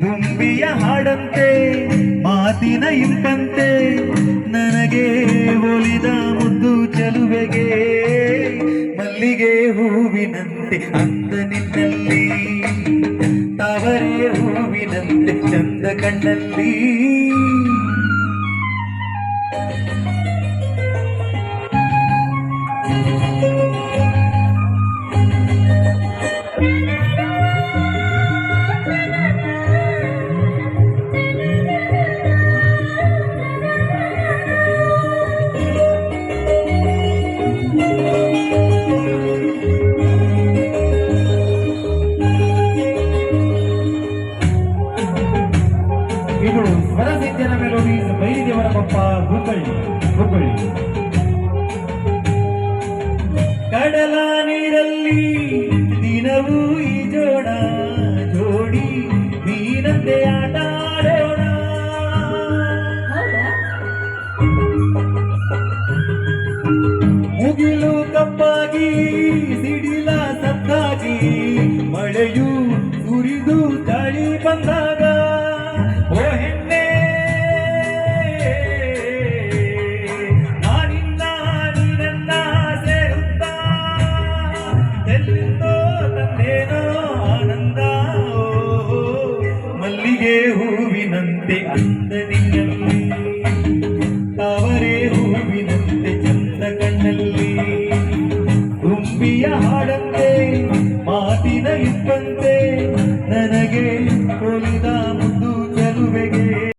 ದುಂಬಿಯ ಹಾಡಂತೆ, ಮಾತಿನ ಇಂಪಂತೆ, ನನಗೆ ಒಲಿದ ಮುದ್ದು ಚಲುವೆಗೆ, ಮಲ್ಲಿಗೆ ಹೂವಿನಂತೆ, ಅಂದ ನಿನ್ನಲ್ಲಿ, ತವರೇ ಹೂವಿನಂತೆ, ಚಂದ ಕಣ್ಣಲ್ಲಿ. ಇದು ಸ್ವರಸಿದ್ಧನ ಮೆಲೋಡೀಸ್ ಬೈರಿದೇವರ ಪಪ್ಪ ಹುಬ್ಬಳ್ಳಿ ಹುಬ್ಬಳ್ಳಿ. ಕಡಲ ನೀರಲ್ಲಿ ದಿನವೂ ಈಜೋಣ ಜೋಡಿ ಮೀನಂತೆ ಆಟ ಆಡೋಣ. ಮುಗಿಲು ಕಪ್ಪಾಗಿ ಸಿಡಿಲ ಸತ್ತಾಗಿ ಮಳೆಯು ಉರಿದು ತಳಿ ಬಂದಾಗ ತಾವರೆ ಹೂವಿನಂತೆ ಅಂದನಿನಲ್ಲಿ ತಾವರೆ ಹೂವಿನಂತೆ ಚಂದ ಕಣ್ಣಲ್ಲಿ ತುಂಬಿಯ ಹಾಡಂತೆ ಮಾತಿನ ಇಬ್ಬಂತೆ ನನ